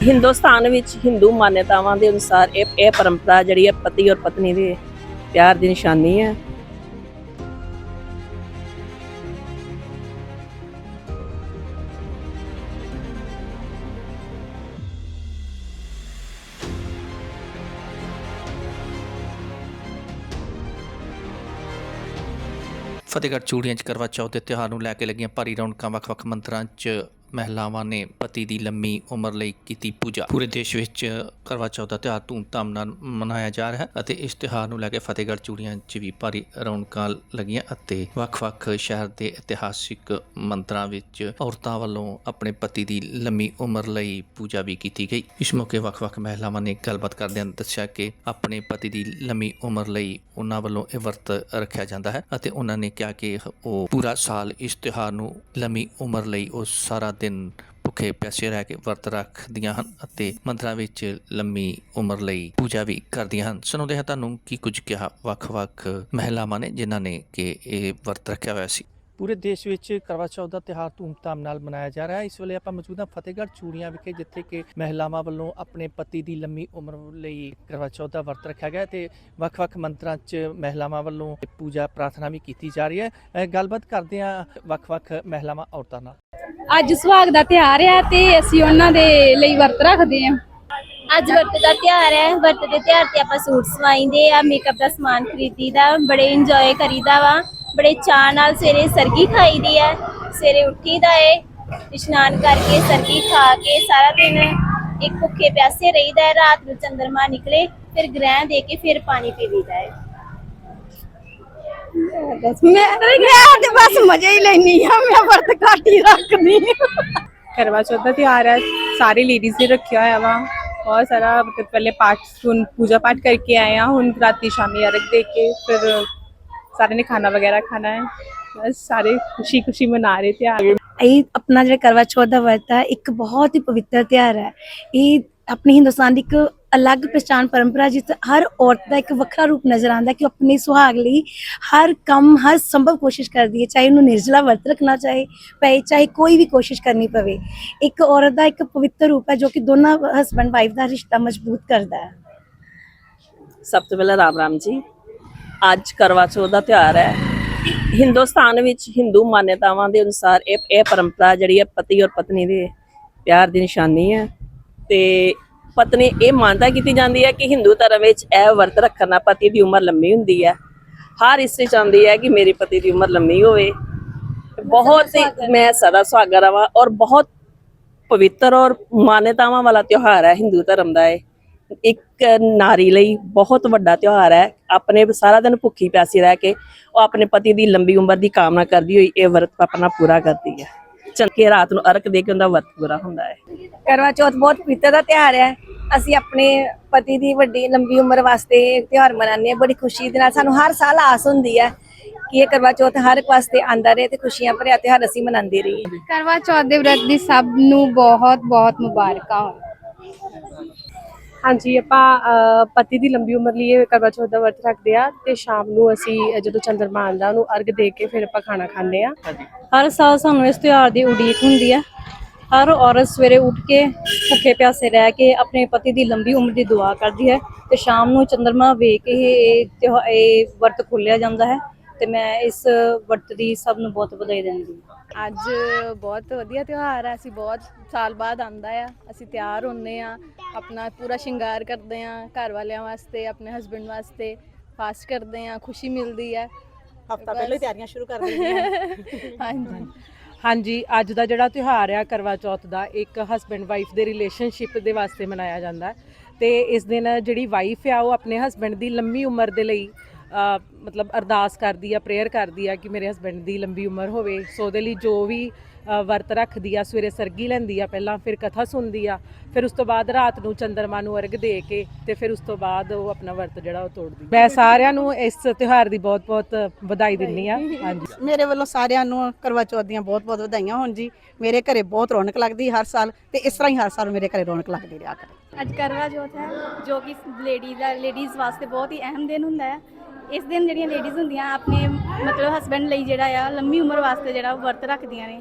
ਹਿੰਦੁਸਤਾਨ ਵਿੱਚ ਹਿੰਦੂ ਮਾਨਯਤਾਵਾਂ ਦੇ ਅਨੁਸਾਰ ਇਹ ਇਹ ਪਰੰਪਰਾ ਜਿਹੜੀ ਹੈ ਪਤੀ ਔਰ ਪਤਨੀ ਦੇ ਪਿਆਰ ਦੀ ਨਿਸ਼ਾਨੀ ਹੈ। ਫਤਿਹਗੜ੍ਹ ਚੂੜੀਆਂ 'ਚ ਕਰਵਾ ਚੌਥ ਦੇ ਤਿਉਹਾਰ ਨੂੰ ਲੈ ਕੇ ਲੱਗੀਆਂ ਭਾਰੀ ਰੌਣਕਾਂ ਵੱਖ-ਵੱਖ ਮੰਦਰਾਂ 'ਚ ਮਹਿਲਾਵਾਂ ਨੇ ਪਤੀ ਦੀ ਲੰਮੀ ਉਮਰ ਲਈ ਕੀਤੀ ਪੂਜਾ। ਪੂਰੇ ਦੇਸ਼ ਵਿੱਚ ਕਰਵਾ ਚੌਥ ਦਾ ਤਿਉਹਾਰ ਧੂਮਧਾਮ ਨਾਲ ਮਨਾਇਆ ਜਾ ਰਿਹਾ ਹੈ ਅਤੇ ਇਸ ਤਿਉਹਾਰ ਨੂੰ ਲੈ ਕੇ ਫਤਿਹਗੜ੍ਹ ਚੂੜੀਆਂ 'ਚ ਵੀ ਭਾਰੀ ਰੌਣਕਾਂ ਲੱਗੀਆਂ ਅਤੇ ਵੱਖ-ਵੱਖ ਸ਼ਹਿਰ ਦੇ ਇਤਿਹਾਸਿਕ ਮੰਦਰਾਂ ਵਿੱਚ ਔਰਤਾਂ ਵੱਲੋਂ ਆਪਣੇ ਪਤੀ ਦੀ ਲੰਮੀ ਉਮਰ ਲਈ ਪੂਜਾ ਵੀ ਕੀਤੀ ਗਈ। ਇਸ ਮੌਕੇ ਵੱਖ-ਵੱਖ ਮਹਿਲਾਵਾਂ ਨੇ ਗੱਲਬਾਤ ਕਰਦਿਆਂ ਦੱਸਿਆ ਕਿ ਆਪਣੇ ਪਤੀ ਦੀ ਲੰਮੀ ਉਮਰ ਲਈ ਉਹਨਾਂ ਵੱਲੋਂ ਇਹ ਵਰਤ ਰੱਖਿਆ ਜਾਂਦਾ ਹੈ ਅਤੇ ਉਹਨਾਂ ਨੇ ਕਿਹਾ ਕਿ ਉਹ ਪੂਰਾ ਸਾਲ ਇਸ ਤਿਉਹਾਰ ਨੂੰ ਲੰਮੀ ਉਮਰ ਲਈ ਉਹ ਸਾਰਾ ਦਿਨ ਭੁੱਖੇ ਪਿਆਸੇ ਰਹਿ ਕੇ ਵਰਤ ਰੱਖਦੀਆਂ ਹਨ ਅਤੇ ਮੰਦਰਾਂ ਵਿੱਚ ਲੰਮੀ ਉਮਰ ਲਈ ਪੂਜਾ ਵੀ ਕਰਦੀਆਂ ਹਨ। ਸੁਣਾਉਂਦੇ ਹਾਂ ਤੁਹਾਨੂੰ ਕੀ ਕੁਝ ਕਿਹਾ ਵੱਖ-ਵੱਖ ਮਹਿਲਾਵਾਂ ਨੇ ਜਿਨ੍ਹਾਂ ਨੇ ਕਿ ਇਹ ਵਰਤ ਰੱਖਿਆ ਹੋਇਆ ਸੀ। ਪੂਰੇ ਦੇਸ਼ ਵਿੱਚ ਕਰਵਾ ਚੌਥ ਦਾ ਤਿਹਾਰ ਧੂਮਧਾਮ ਨਾਲ ਮਨਾਇਆ ਜਾ ਰਿਹਾ ਹੈ। ਇਸ ਵੇਲੇ ਆਪਾਂ ਮੌਜੂਦ ਹਾਂ ਫਤਿਹਗੜ੍ਹ ਚੂੜੀਆਂ ਵਿਖੇ ਜਿੱਥੇ ਕਿ ਮਹਿਲਾਵਾਂ ਵੱਲੋਂ ਆਪਣੇ ਪਤੀ ਦੀ ਲੰਮੀ ਉਮਰ ਲਈ ਕਰਵਾ ਚੌਥ ਦਾ ਵਰਤ ਰੱਖਿਆ ਗਿਆ ਤੇ ਵੱਖ-ਵੱਖ ਮੰਤਰਾਂ 'ਚ ਮਹਿਲਾਵਾਂ ਵੱਲੋਂ ਪੂਜਾ ਪ੍ਰਾਰਥਨਾ ਵੀ ਕੀਤੀ ਜਾ ਰਹੀ ਹੈ। ਗੱਲਬਾਤ ਕਰਦੇ ਹਾਂ ਵੱਖ-ਵੱਖ ਮਹਿਲਾਵਾਂ ਔਰਤਾਂ ਨਾਲ। ਅੱਜ ਸੁਹਾਗ ਦਾ ਤਿਉਹਾਰ ਹੈ ਤੇ ਅਸੀਂ ਉਹਨਾਂ ਦੇ ਲਈ ਵਰਤ ਰੱਖਦੇ ਹਾਂ। ਅੱਜ ਵਰਤ ਦਾ ਤਿਉਹਾਰ ਹੈ। ਵਰਤ ਦੇ ਤਿਉਹਾਰ ਤੇ ਆਪਾਂ ਸੂਟ ਸਵਾਈਦੇ ਆ ਮੇਕਅਪ ਦਾ ਸਮਾਨ ਖਰੀਦੀਦਾ ਬੜੇ ਇੰਜੋਏ ਕਰੀਦਾ ਵਾ। ਬੜੇ ਚਾਅ ਨਾਲ ਸਵੇਰੇ ਸਰਗੀ ਖਾਈਦੀ ਹੈ ਸਵੇਰੇ ਉੱਠੀਦਾ ਏ ਇਸ਼ਨਾਨ ਕਰਕੇ ਸਰਗੀ ਖਾ ਕੇ ਸਾਰਾ ਦਿਨ ਇੱਕ ਭੁੱਖੇ ਪਿਆਸੇ ਰਹੀਦਾ ਹੈ ਰਾਤ ਨੂੰ ਚੰਦਰਮਾ ਨਿਕਲੇ ਫਿਰ ਗ੍ਰਹਿ ਦੇ ਕੇ ਫਿਰ ਪਾਣੀ ਪੀਵੀਦਾ ਹੈ ਮੈਂ ਮੈਂ ਤੇ ਬਸ ਮਜ਼ੇ ਹੀ ਲੈਣੀ ਆ ਮੈਂ ਵਰਤ ਘੱਟ ਰੱਖਦੀ ਹਾਂ ਕਰਵਾ ਚੌਥ ਦਾ ਤਿਉਹਾਰ ਹੈ ਸਾਰੇ ਲੇਡੀਜ਼ ਨੇ ਰੱਖਿਆ ਹੋਇਆ ਵਾ ਬਹੁਤ ਸਾਰਾ ਮਤਲਬ ਪਹਿਲੇ ਪਾਠ ਹੁਣ ਪੂਜਾ ਪਾਠ ਕਰਕੇ ਆਏ ਆ ਹੁਣ ਰਾਤੀ ਸ਼ਾਮੀ ਅਰਗ ਦੇ ਕੇ ਫਿਰ ਸਾਰੇ ਨੇ ਖਾਣਾ ਵਗੈਰਾ ਖਾਣਾ ਹੈ ਬਸ ਸਾਰੇ ਖੁਸ਼ੀ ਖੁਸ਼ੀ ਮਨਾ ਰਹੇ ਤਿਉਹਾਰ ਇਹ ਆਪਣਾ ਜਿਹੜਾ ਕਰਵਾ ਚੌਥ ਦਾ ਵਰਤ ਹੈ ਇੱਕ ਬਹੁਤ ਹੀ ਪਵਿੱਤਰ ਤਿਉਹਾਰ ਹੈ। ਇਹ ਆਪਣੀ ਹਿੰਦੁਸਤਾਨ ਦੀ ਇੱਕ ਅਲੱਗ ਪਛਾਣ ਪਰੰਪਰਾ ਜਿਸ ਹਰ ਔਰਤ ਦਾ ਇੱਕ ਵੱਖਰਾ ਰੂਪ ਨਜ਼ਰ ਆਉਂਦਾ ਕਿ ਉਹ ਆਪਣੇ ਸੁਹਾਗ ਲਈ ਹਰ ਕੰਮ ਹਰ ਸੰਭਵ ਕੋਸ਼ਿਸ਼ ਕਰਦੀ ਹੈ। ਚਾਹੇ ਉਹਨੂੰ ਨਿਰਜਲਾ ਵਰਤ ਰੱਖਣਾ ਚਾਹੇ ਪਏ ਚਾਹੇ ਕੋਈ ਵੀ ਕੋਸ਼ਿਸ਼ ਕਰਨੀ ਪਵੇ। ਇੱਕ ਔਰਤ ਦਾ ਇੱਕ ਪਵਿੱਤਰ ਰੂਪ ਹੈ ਜੋ ਕਿ ਦੋਨਾਂ ਹਸਬੰਡ ਵਾਈਫ ਦਾ ਰਿਸ਼ਤਾ ਮਜ਼ਬੂਤ ਕਰਦਾ ਹੈ। ਸਭ ਤੋਂ ਪਹਿਲਾਂ ਰਾਮ ਰਾਮ ਜੀ। ਅੱਜ ਕਰਵਾ ਚੌਥ ਦਾ ਤਿਉਹਾਰ ਹੈ। ਹਿੰਦੁਸਤਾਨ ਵਿੱਚ ਹਿੰਦੂ ਮਾਨਤਾਵਾਂ ਦੇ ਅਨੁਸਾਰ ਇਹ ਇਹ ਪਰੰਪਰਾ ਜਿਹੜੀ ਹੈ ਪਤੀ ਔਰ ਪਤਨੀ ਦੇ ਪਿਆਰ ਦੀ ਨਿਸ਼ਾਨੀ ਹੈ। ਤੇ ਪਤਨੀ ਇਹ ਮਾਨਤਾ ਕੀਤੀ ਜਾਂਦੀ ਹੈ ਕਿ ਹਿੰਦੂ ਧਰਮ ਵਿੱਚ ਇਹ ਵਰਤ ਰੱਖਣ ਨਾਲ ਪਤੀ ਦੀ ਉਮਰ ਲੰਮੀ ਹੁੰਦੀ ਹੈ। ਹਰ ਇਸਤਰੀ ਚਾਹੁੰਦੀ ਹੈ ਕਿ ਮੇਰੀ ਪਤੀ ਦੀ ਉਮਰ ਲੰਮੀ ਹੋਵੇ। ਬਹੁਤ ਹੀ ਮੈਂ ਸਦਾ ਸੁਹਾਗਾ ਰਵਾਂ ਔਰ ਬਹੁਤ ਪਵਿੱਤਰ ਔਰ ਮਾਨਤਾਵਾਂ ਵਾਲਾ ਤਿਉਹਾਰ ਹੈ ਹਿੰਦੂ ਧਰਮ ਦਾ ਇਹ। ਇੱਕ ਨਾਰੀ ਲਈ ਬਹੁਤ ਵੱਡਾ ਤਿਉਹਾਰ ਹੈ। ਆਪਣੇ ਸਾਰਾ ਦਿਨ ਭੁੱਖੀ ਪਿਆਸੀ ਰਹਿ ਕੇ ਉਹ ਆਪਣੇ ਪਤੀ ਦੀ ਲੰਬੀ ਉਮਰ ਦੀ ਕਾਮਨਾ ਕਰਦੀ ਹੋਈ ਇਹ ਵਰਤ ਆਪਣਾ ਪੂਰਾ ਕਰਦੀ ਹੈ। ਚੰਕੇ ਰਾਤ ਨੂੰ ਅਰਕ ਦੇ ਕੇ ਉਹਦਾ ਵਰਤ ਪੂਰਾ ਹੁੰਦਾ ਹੈ। ਕਰਵਾ ਚੌਥ ਬਹੁਤ ਪਵਿੱਤਰ ਦਾ ਤਿਉਹਾਰ ਹੈ। ਅਸੀਂ ਆਪਣੇ ਪਤੀ ਦੀ ਵੱਡੀ ਲੰਬੀ ਉਮਰ ਵਾਸਤੇ ਇਹ ਤਿਉਹਾਰ ਮਨਾਉਂਦੇ ਹਾਂ। ਬੜੀ ਖੁਸ਼ੀ ਦੇ ਨਾਲ ਸਾਨੂੰ ਹਰ ਸਾਲ ਆਸ ਹੁੰਦੀ ਹੈ ਕਿ ਇਹ ਕਰਵਾ ਚੌਥ ਹਰ ਇੱਕ ਵਾਸਤੇ ਆਂਦਾ ਰਹੇ ਤੇ ਖੁਸ਼ੀਆਂ ਭਰਿਆ ਤਿਉਹਾਰ ਅਸੀਂ ਮਨਾਉਂਦੇ ਰਹੀਏ। ਕਰਵਾ ਚੌਥ ਦੇ ਵਰਤ ਦੀ ਸਭ ਨੂੰ ਬਹੁਤ ਬਹੁਤ ਮੁਬਾਰਕਾਂ। ਹਾਂਜੀ ਆਪਾਂ ਪਤੀ ਦੀ ਲੰਬੀ ਉਮਰ ਲਈ ਇਹ ਕਰਵਾ ਚੌਥ ਦਾ ਵਰਤ ਰੱਖਦੇ ਆ ਤੇ ਸ਼ਾਮ ਨੂੰ ਅਸੀਂ ਜਦੋਂ ਚੰਦਰਮਾ ਆਉਂਦਾ ਉਹਨੂੰ ਅਰਗ ਦੇ ਕੇ ਫਿਰ ਆਪਾਂ ਖਾਣਾ ਖਾਂਦੇ ਆ। ਹਰ ਸਾਲ ਸਾਨੂੰ ਇਸ ਤਿਉਹਾਰ ਦੀ ਉਡੀਕ ਹੁੰਦੀ ਹੈ ਹਰ ਔਰਤ ਸਵੇਰੇ ਉੱਠ ਕੇ ਭੁੱਖੇ ਪਿਆਸੇ ਰਹਿ ਕੇ ਆਪਣੇ ਪਤੀ ਦੀ ਲੰਬੀ ਉਮਰ ਦੀ ਦੁਆ ਕਰਦੀ ਹੈ ਤੇ ਸ਼ਾਮ ਨੂੰ ਚੰਦਰਮਾ ਵੇਖ ਕੇ ਇਹ ਇਹ ਵਰਤ ਖੋਲਿਆ ਜਾਂਦਾ ਹੈ। ਤੇ ਮੈਂ ਇਸ ਵਰਤ ਦੀ ਸਭ ਨੂੰ ਬਹੁਤ ਵਧਾਈ ਦਿੰਦੀ ਹਾਂ। ਅੱਜ ਬਹੁਤ ਵਧੀਆ ਤਿਉਹਾਰ ਹੈ ਅਸੀਂ ਬਹੁਤ ਸਾਲ ਬਾਅਦ ਆਂਦਾ ਆ ਅਸੀਂ ਤਿਆਰ ਹੁੰਨੇ ਆ ਆਪਣਾ ਪੂਰਾ ਸ਼ਿੰਗਾਰ ਕਰਦੇ ਆ ਘਰ ਵਾਲਿਆਂ ਵਾਸਤੇ ਆਪਣੇ ਹਸਬੰਡ ਵਾਸਤੇ ਫਾਸਟ ਕਰਦੇ ਆ ਖੁਸ਼ੀ ਮਿਲਦੀ ਹੈ ਹਫਤਾ ਪਹਿਲਾਂ ਹੀ ਤਿਆਰੀਆਂ ਸ਼ੁਰੂ ਕਰ ਦਿੰਦੇ ਹਾਂਜੀ। ਹਾਂਜੀ ਅੱਜ ਦਾ ਜਿਹੜਾ ਤਿਉਹਾਰ ਆ ਕਰਵਾ ਚੌਥ ਦਾ ਇੱਕ ਹਸਬੈਂਡ ਵਾਈਫ ਦੇ ਰਿਲੇਸ਼ਨਸ਼ਿਪ ਦੇ ਵਾਸਤੇ ਮਨਾਇਆ ਜਾਂਦਾ। ਤੇ ਇਸ ਦਿਨ ਜਿਹੜੀ ਵਾਈਫ ਆ ਉਹ ਆਪਣੇ ਹਸਬੈਂਡ ਦੀ ਲੰਮੀ ਉਮਰ ਦੇ ਲਈ ਮਤਲਬ ਅਰਦਾਸ ਕਰਦੀ ਆ ਪ੍ਰੇਅਰ ਕਰਦੀ ਆ ਕਿ ਮੇਰੇ ਹਸਬੈਂਡ ਦੀ ਲੰਬੀ ਉਮਰ ਹੋਵੇ, ਸੋ ਉਹਦੇ ਲਈ ਜੋ ਵੀ ਵਰਤ ਰੱਖਦੀ ਆ ਸਵੇਰੇ ਸਰਗੀ ਲੈਂਦੀ ਆ ਪਹਿਲਾਂ ਫਿਰ ਕਥਾ ਸੁਣਦੀ ਆ ਫਿਰ ਉਸ ਤੋਂ ਬਾਅਦ ਰਾਤ ਨੂੰ ਚੰਦਰਮਾ ਨੂੰ ਅਰਗ ਦੇ ਕੇ ਤੇ ਫਿਰ ਉਸ ਤੋਂ ਬਾਅਦ ਉਹ ਆਪਣਾ ਵਰਤ ਜਿਹੜਾ ਉਹ ਤੋੜਦੀ। ਮੈਂ ਸਾਰਿਆਂ ਨੂੰ ਇਸ ਤਿਉਹਾਰ ਦੀ ਬਹੁਤ-ਬਹੁਤ ਵਧਾਈ ਦਿੰਦੀ ਆ। ਹਾਂਜੀ। ਮੇਰੇ ਵੱਲੋਂ ਸਾਰਿਆਂ ਨੂੰ ਕਰਵਾ ਚੌਥ ਦੀਆਂ ਬਹੁਤ-ਬਹੁਤ ਵਧਾਈਆਂ ਹੋਣ ਜੀ। ਮੇਰੇ ਘਰੇ ਬਹੁਤ ਰੌਣਕ ਲੱਗਦੀ ਹਰ ਸਾਲ ਤੇ ਇਸ ਤਰ੍ਹਾਂ ਹੀ ਹਰ ਸਾਲ ਮੇਰੇ ਘਰੇ ਰੌਣਕ ਲੱਗਦੀ ਰਿਹਾ ਕਰੇ। ਅੱਜ ਕਰਵਾ ਚੌਥ ਹੈ ਜੋ ਕਿ ਲੇਡੀਜ਼ ਦਾ ਲੇਡੀਜ਼ ਵਾਸਤੇ ਬਹੁਤ ਹੀ ਅਹਿਮ ਦਿਨ ਹੁੰਦਾ ਹੈ। ਇਸ ਦਿਨ ਜਿਹੜੀਆਂ ਲੇਡੀਜ਼ ਹੁੰਦੀਆਂ ਆਪਣੇ ਮਤਲਬ ਹਸਬੰਡ ਲਈ ਜਿਹੜਾ ਆ ਲੰਮੀ ਉਮਰ ਵਾਸਤੇ ਜਿਹੜਾ ਉਹ ਵਰਤ ਰੱਖਦੀਆਂ ਨੇ।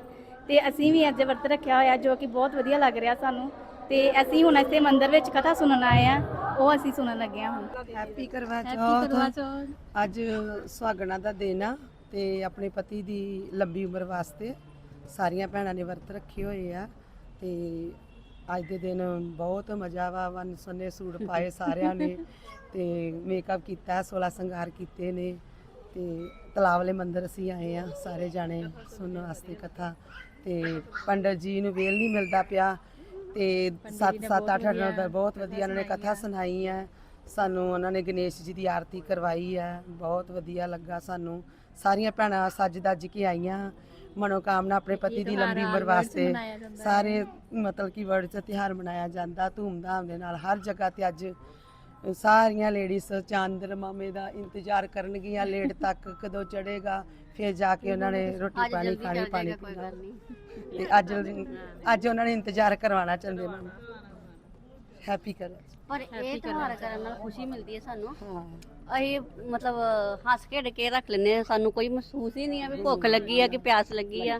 ਤੇ ਅਸੀਂ ਵੀ ਅੱਜ ਵਰਤ ਰੱਖਿਆ ਹੋਇਆ ਜੋ ਕਿ ਬਹੁਤ ਵਧੀਆ ਲੱਗ ਰਿਹਾ ਸਾਨੂੰ। ਤੇ ਅਸੀਂ ਹੁਣ ਇੱਥੇ ਮੰਦਿਰ ਵਿੱਚ ਕਥਾ ਸੁਣਨ ਆਏ ਆ ਉਹ ਅਸੀਂ ਸੁਣਨ ਲੱਗੇ ਹਾਂ ਹੁਣ। ਹੈਪੀ ਕਰਵਾ ਚੌਥ। ਅੱਜ ਸੁਹਾਗਣਾ ਦਾ ਦਿਨ ਆ ਤੇ ਆਪਣੇ ਪਤੀ ਦੀ ਲੰਬੀ ਉਮਰ ਵਾਸਤੇ ਸਾਰੀਆਂ ਭੈਣਾਂ ਨੇ ਵਰਤ ਰੱਖੇ ਹੋਏ ਆ ਤੇ ਅੱਜ ਦੇ ਦਿਨ ਬਹੁਤ ਮਜ਼ਾ ਵਾ ਵਨ ਸੁੰਨੇ ਸੂਟ ਪਾਏ ਸਾਰਿਆਂ ਨੇ ਤੇ ਮੇਕਅਪ ਕੀਤਾ 16 ਸ਼ਿੰਗਾਰ ਕੀਤੇ ਨੇ ਤੇ ਤਲਾਵਲੇ ਮੰਦਿਰ ਅਸੀਂ ਆਏ ਆ ਸਾਰੇ ਜਾਣੇ ਸੁਣਨ ਵਾਸਤੇ ਕਥਾ। ਤੇ ਪੰਡਤ ਜੀ ਨੂੰ ਵੇਲ ਨਹੀਂ ਮਿਲਦਾ ਪਿਆ ਤੇ 7 7 8 8 ਦਾ ਬਹੁਤ ਵਧੀਆ ਉਹਨਾਂ ਨੇ ਕਥਾ ਸੁਣਾਈ ਹੈ ਸਾਨੂੰ ਉਹਨਾਂ ਨੇ ਗਣੇਸ਼ ਜੀ ਦੀ ਆਰਤੀ ਕਰਵਾਈ ਹੈ ਬਹੁਤ ਵਧੀਆ ਲੱਗਾ ਸਾਨੂੰ। ਸਾਰੀਆਂ ਭੈਣਾਂ ਸੱਜ ਦੱਜ ਕੇ ਆਈਆਂ। ਮਨੋਕਾਮਨਾ ਆਪਣੇ ਪਤੀ ਦੀ ਲੰਬੀ ਉਮਰ ਵਾਸਤੇ। ਸਾਰੇ ਮਤਲਬ ਕਿ ਵਰਡ 'ਚ ਤਿਉਹਾਰ ਮਨਾਇਆ ਜਾਂਦਾ। ਧੂਮਧਾਮ ਦੇ ਨਾਲ ਹਰ ਜਗ੍ਹਾ ਤੇ ਅੱਜ ਸਾਰੀਆਂ ਲੇਡੀਜ਼ ਚਾਂਦਰ ਮਾਮੇ ਦਾ ਇੰਤਜ਼ਾਰ ਕਰਨਗੀਆਂ ਲੇਟ ਤੱਕ ਕਦੋਂ ਚੜੇਗਾ ਫਿਰ ਜਾ ਕੇ ਉਹਨਾਂ ਨੇ ਰੋਟੀ ਪਾਣੀ ਖਾਣੀ ਪਾਣੀ ਪੀਣਾ। ਤੇ ਅੱਜ ਅੱਜ ਉਹਨਾਂ ਨੇ ਇੰਤਜ਼ਾਰ ਕਰਵਾਉਣਾ ਚਾਹੁੰਦੇ ਉਹਨਾਂ ਨੂੰ ਹੈਪੀ ਕਰ। ਪਰ ਇਹ ਤਿਉਹਾਰ ਕਰਨ ਨਾਲ ਖੁਸ਼ੀ ਮਿਲਦੀ ਹੈ ਸਾਨੂੰ। ਹਾਂ। ਅਸੀਂ ਮਤਲਬ ਹੱਸ ਖੇਡ ਕੇ ਰੱਖ ਲੈਂਦੇ ਹਾਂ ਸਾਨੂੰ ਕੋਈ ਮਹਿਸੂਸ ਹੀ ਨਹੀਂ ਆ ਵੀ ਭੁੱਖ ਲੱਗੀ ਆ ਕਿ ਪਿਆਸ ਲੱਗੀ ਆ।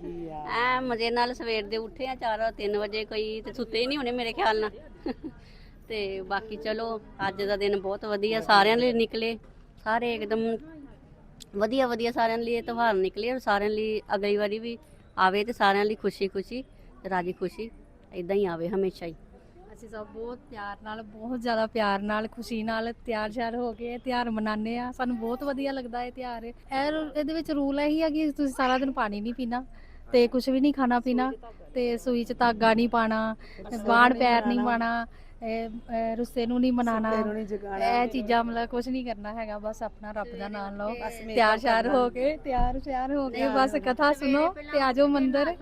ਐ ਮਜ਼ੇ ਨਾਲ ਸਵੇਰ ਦੇ ਉੱਠੇ ਆ 4 3 ਵਜੇ ਕੋਈ ਤੇ ਸੁੱਤੇ ਹੀ ਨਹੀਂ ਹੋਣੇ ਮੇਰੇ ਖਿਆਲ ਨਾਲ। ਤੇ ਬਾਕੀ ਚਲੋ ਅੱਜ ਦਾ ਦਿਨ ਬਹੁਤ ਵਧੀਆ ਸਾਰਿਆਂ ਲਈ ਨਿਕਲੇ। ਸਾਰੇ ਇੱਕਦਮ ਵਧੀਆ ਵਧੀਆ ਸਾਰਿਆਂ ਲਈ ਇਹ ਤਿਉਹਾਰ ਨਿਕਲੇ ਔਰ ਸਾਰਿਆਂ ਲਈ ਅਗਲੀ ਵਾਰੀ ਵੀ ਆਵੇ ਤੇ ਸਾਰਿਆਂ ਲਈ ਖੁਸ਼ੀ ਖੁਸ਼ੀ ਰਾਜੀ ਖੁਸ਼ੀ ਇਦਾਂ ਹੀ ਆਵੇ ਹਮੇਸ਼ਾ ਹੀ। ਅਸੀਂ ਸਭ ਬਹੁਤ ਪਿਆਰ ਨਾਲ ਬਹੁਤ ਜ਼ਿਆਦਾ ਪਿਆਰ ਨਾਲ ਖੁਸ਼ੀ ਨਾਲ ਤਿਆਰ ਸ਼ਿਆਰ ਹੋ ਕੇ ਇਹ ਤਿਉਹਾਰ ਮਨਾਉਂਦੇ ਆ ਸਾਨੂੰ ਬਹੁਤ ਵਧੀਆ ਲੱਗਦਾ ਇਹ ਤਿਉਹਾਰ। ਇਹ ਇਹਦੇ ਵਿੱਚ ਰੂਲ ਇਹੀ ਆ ਕਿ ਤੁਸੀਂ ਸਾਰਾ ਦਿਨ ਪਾਣੀ ਨਹੀਂ ਪੀਣਾ ਤੇ ਕੁਝ ਵੀ ਨਹੀਂ ਖਾਣਾ ਪੀਣਾ ਤੇ ਸੂਈ 'ਚ ਧਾਗਾ ਨਹੀਂ ਪਾਣਾ ਬਾਣ ਪੈਰ ਨਹੀਂ ਪਾਣਾ ਇਹ ਰੁੱਸੇ ਨੂੰ ਨਹੀਂ ਮਨਾਣਾ। ਤੈਨੂੰ ਨਹੀਂ ਜਗਾਣਾ ਇਹ ਚੀਜ਼ਾਂ ਮਤਲਬ ਕੁਝ ਨਹੀਂ ਕਰਨਾ ਹੈਗਾ ਬਸ ਆਪਣਾ ਰੱਬ ਦਾ ਨਾਮ ਲਓ। ਤਿਆਰ ਸ਼ਿਆਰ ਕਰਨਾ। ਹੋ ਕੇ ਤਿਆਰ ਸ਼ਿਆਰ ਹੋ ਕੇ ਬਸ ਕਥਾ ਸੁਣੋ ਤੇ ਆਜੋ ਮੰਦਿਰ।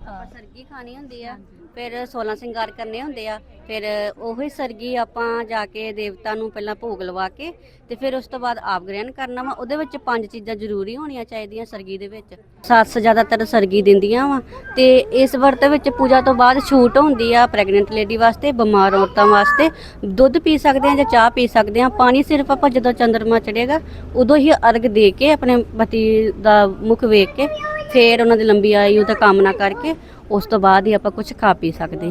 ਆਪਾਂ ਸਰਗੀ ਖਾਣੀ ਹੁੰਦੀ ਆ ਫਿਰ 16 ਸ਼ਿੰਗਾਰ ਕਰਨੇ ਹੁੰਦੇ ਆ ਫਿਰ ਉਹੀ ਸਰਗੀ ਆਪਾਂ ਜਾ ਕੇ ਦੇਵਤਾ ਨੂੰ ਪਹਿਲਾਂ ਭੋਗ ਲਵਾ ਕੇ ਤੇ ਫਿਰ ਉਸ ਤੋਂ ਬਾਅਦ ਆਪ ਗ੍ਰਹਿਣ ਕਰਨਾ ਵਾ। ਉਹਦੇ ਵਿੱਚ ਪੰਜ ਚੀਜ਼ਾਂ ਜ਼ਰੂਰੀ ਹੋਣੀਆਂ ਚਾਹੀਦੀਆਂ ਸਰਗੀ ਦੇ ਵਿੱਚ। ਸੱਸ ਜ਼ਿਆਦਾਤਰ ਸਰਗੀ ਦਿੰਦੀਆਂ ਵਾ ਤੇ ਇਸ ਵਰਤ ਵਿੱਚ ਪੂਜਾ ਤੋਂ ਬਾਅਦ ਛੂਟ ਹੁੰਦੀ ਆ ਪ੍ਰੈਗਨੈਂਟ ਲੇਡੀ ਵਾਸਤੇ ਬਿਮਾਰ ਔਰਤਾਂ ਵਾਸਤੇ। ਦੁੱਧ ਪੀ ਸਕਦੇ ਆ ਜਾਂ ਚਾਹ ਪੀ ਸਕਦੇ ਆ ਪਾਣੀ ਸਿਰਫ ਆਪਾਂ ਜਦੋਂ ਚੰਦਰਮਾ ਚੜੇਗਾ ਉਦੋਂ ਹੀ ਅਰਗ ਦੇ ਕੇ ਆਪਣੇ ਪਤੀ ਦਾ ਮੁਖ ਵੇਖ ਕੇ ਫਿਰ ਉਹਨਾਂ ਦੀ ਲੰਬੀ ਆਯੂ ਦਾ ਕਾਮਨਾ ਕਰਕੇ ਉਸ ਤੋਂ ਬਾਅਦ ਹੀ ਆਪਾਂ ਕੁਝ ਖਾ ਪੀ ਸਕਦੇ